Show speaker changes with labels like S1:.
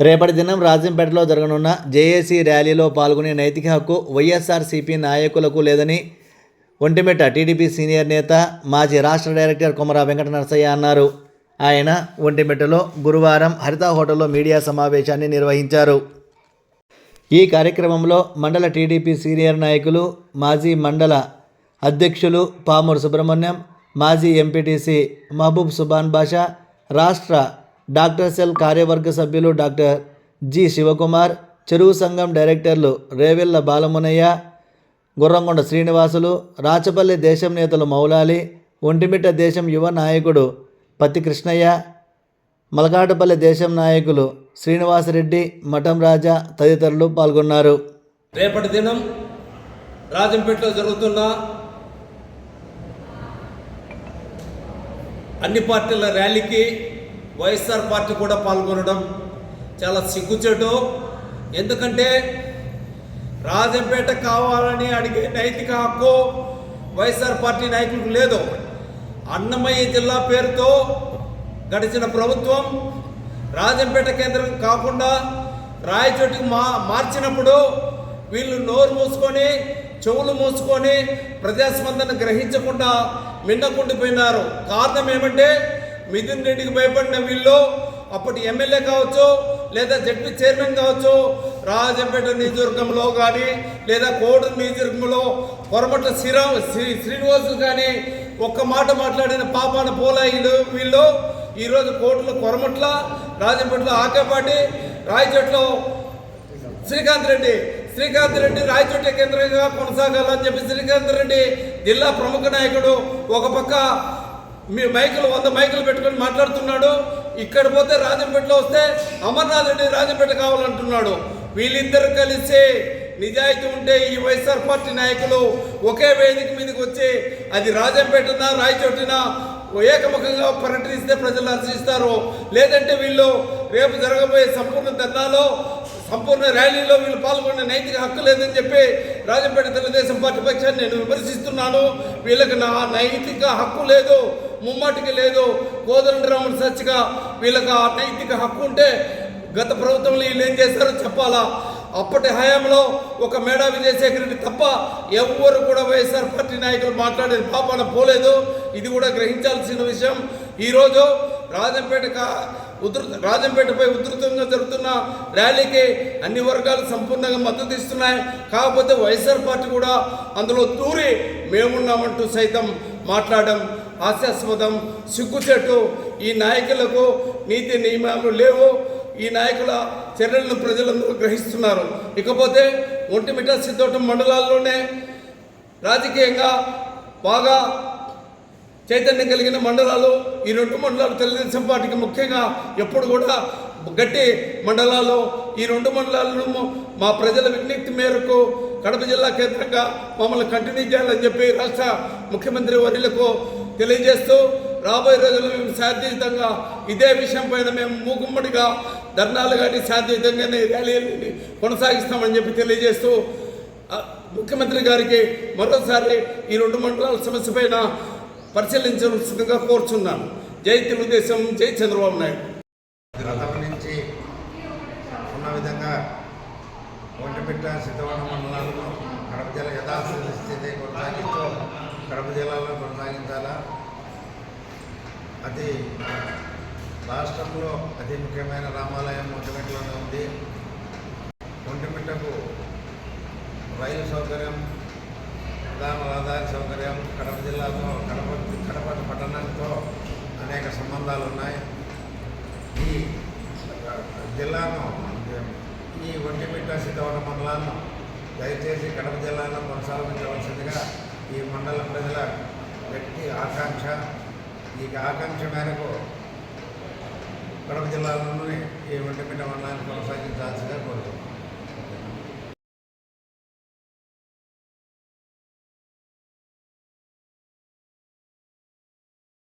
S1: రేపటి దినం రాజంపేటలో జరగనున్న జేఏసీ ర్యాలీలో పాల్గొనే నైతిక హక్కు వైఎస్ఆర్సీపీ నాయకులకు లేదని ఒంటిమిట్ట టీడీపీ సీనియర్ నేత మాజీ రాష్ట్ర డైరెక్టర్ కొమరా వెంకట నరసయ్య అన్నారు. ఆయన ఒంటిమిట్టలో గురువారం హరిత హోటల్లో మీడియా సమావేశాన్ని నిర్వహించారు. ఈ కార్యక్రమంలో మండల టీడీపీ సీనియర్ నాయకులు మాజీ మండల అధ్యక్షులు పామూరు సుబ్రహ్మణ్యం మాజీ ఎంపీటీసీ మహబూబ్ సుబాన్ బాషా రాష్ట్ర డాక్టర్ సెల్ కార్యవర్గ సభ్యులు డాక్టర్ జి శివకుమార్ చెరువు సంఘం డైరెక్టర్లు రేవెల్ల బాలమునయ్య గుర్రంగొండ శ్రీనివాసులు రాచపల్లి దేశం నేతలు మౌలాలి ఒంటిమిట్ట దేశం యువ నాయకుడు పత్తి కృష్ణయ్య మలకాటపల్లి దేశం నాయకులు శ్రీనివాసరెడ్డి మఠం రాజా తదితరులు పాల్గొన్నారు.
S2: రేపటి దినం రాజంపేటలో జరుగుతున్న అన్ని పార్టీల ర్యాలీకి వైఎస్ఆర్ పార్టీ కూడా పాల్గొనడం చాలా సిగ్గుచేటు. ఎందుకంటే రాజంపేట కావాలని అడిగే నైతిక హక్కు వైఎస్ఆర్ పార్టీ నాయకులకు లేదు. అన్నమయ్య జిల్లా పేరుతో గడిచిన ప్రభుత్వం రాజంపేట కేంద్రం కాకుండా రాయచోటికి మా మార్చినప్పుడు వీళ్ళు నోరు మూసుకొని చెవులు మూసుకొని ప్రజాస్పందన గ్రహించకుండా మిన్నకుండిపోయినారు కారణం ఏమంటే మిథున్ రెడ్డికి భయపడిన వీళ్ళు అప్పటి ఎమ్మెల్యే కావచ్చు లేదా జడ్పీ చైర్మన్ కావచ్చు రాజంపేట నియోజకవర్గంలో కానీ లేదా కోడూరు నియోజకవర్గంలో కొరమట్ల శ్రీరామ్ శ్రీ శ్రీనివాసు కానీ ఒక్క మాట మాట్లాడిన పాపాన పోలాయిలు వీళ్ళు ఈరోజు కోర్టులో కొరమట్ల రాజంపేటలో ఆకేపాటి రాయచోట్లో శ్రీకాంత్ రెడ్డి. శ్రీకాంత్ రెడ్డి రాయచోటి కేంద్రంగా కొనసాగాలని చెప్పి శ్రీకాంత్ రెడ్డి జిల్లా ప్రముఖ నాయకుడు. ఒక పక్క మీ మైకులు వంద మైకులు పెట్టుకొని మాట్లాడుతున్నాడు. ఇక్కడ పోతే రాజంపేటలో వస్తే అమర్నాథ్ రెడ్డి రాజంపేట కావాలంటున్నాడు. వీళ్ళిద్దరు కలిసి నిజాయితీ ఉంటే ఈ వైఎస్ఆర్ పార్టీ నాయకులు ఒకే వేదిక మీదకి వచ్చి అది రాజంపేటనా రాయచోటినా ఏకముఖంగా ప్రకటిస్తే ప్రజలు హర్షిస్తారు. లేదంటే వీళ్ళు రేపు జరగబోయే సంపూర్ణ ధర్నాలో సంపూర్ణ ర్యాలీలో వీళ్ళు పాల్గొనే నైతిక హక్కు లేదని చెప్పి రాజంపేట తెలుగుదేశం పార్టీ పక్షాన్ని నేను విమర్శిస్తున్నాను. వీళ్ళకి నా నైతిక హక్కు లేదు. ముమ్మాటికి లేదు. కోదండరాముడు సచ్చిగా వీళ్ళకి ఆ నైతిక హక్కు ఉంటే గత ప్రభుత్వంలో వీళ్ళు ఏం చేశారో చెప్పాలా? అప్పటి హయాంలో ఒక మేడా విజయశేఖర రెడ్డి తప్ప ఎవ్వరు కూడా వైఎస్ఆర్ పార్టీ నాయకులు మాట్లాడేది పాపాన పోలేదు. ఇది కూడా గ్రహించాల్సిన విషయం. ఈరోజు రాజంపేట ఉధృ ఉధృత రాజంపేటపై ఉధృతంగా జరుగుతున్న ర్యాలీకి అన్ని వర్గాలు సంపూర్ణంగా మద్దతు ఇస్తున్నాయి. కాకపోతే వైఎస్ఆర్ పార్టీ కూడా అందులో తూరి మేమున్నామంటూ సైతం మాట్లాడడం హాస్యాస్పదం సిగ్గుచెట్టు ఈ నాయకులకు నీతి నియమాలు లేవు. ఈ నాయకుల చర్యలను ప్రజలందరూ గ్రహిస్తున్నారు. ఇకపోతే ఒంటిమిట్ట సిద్ధోటం మండలాల్లోనే రాజకీయంగా బాగా చైతన్యం కలిగిన మండలాలు ఈ రెండు మండలాలు తెలుగుదేశం పార్టీకి ముఖ్యంగా ఎప్పుడు కూడా గట్టి మండలాలు ఈ రెండు మండలాలను మా ప్రజల విజ్ఞప్తి మేరకు కడప జిల్లా కేంద్రంగా మమ్మల్ని కంటిన్యూ చేయాలని చెప్పి రాష్ట్ర ముఖ్యమంత్రి వర్యులకు తెలియజేస్తూ రాబోయే రోజుల్లో మేము శాంతియుతంగా ఇదే విషయం పైన మేము మూకుమ్మడిగా ధర్నాలు కానీ శాంతియుతంగానే ర్యాలీని కొనసాగిస్తామని చెప్పి తెలియజేస్తూ ముఖ్యమంత్రి గారికి మరోసారి ఈ రెండు మండలాల సమస్య పైన పరిశీలించవలసిందిగా కోరుచున్నాను. జై తెలుగుదేశం జై చంద్రబాబు నాయుడు.
S3: గతం నుంచి ఉన్న విధంగా ఒంటిపెట్ట సిద్ధవన మండలాలను కడప జిల్లా యథాస్థితి కొనసాగిస్తూ కడప జిల్లాలో కొనసాగించాలా? అది రాష్ట్రంలో అతి ముఖ్యమైన రామాలయం ఒంటిమిట్టలోనే ఉంది. ఒంటిమిట్టకు రైలు సౌకర్యం ప్రధాన రహదారి సౌకర్యం కడప జిల్లాతో కడప కడప పట్టణంతో అనేక సంబంధాలు ఉన్నాయి ఈ జిల్లాను ఈ ఒంటిమిట్ట సిద్ధవన మండలాన్ని దయచేసి కడప జిల్లాలో కొనసాగించవలసిందిగా ఈ మండలం ప్రజల వ్యక్తి ఆకాంక్ష ఈ ఆకాంక్ష మేరకు కడప జిల్లాలోనే ఈ ఒంటిమిట్ట మండలాన్ని కొనసాగించాల్సిందిగా కోరుతున్నాను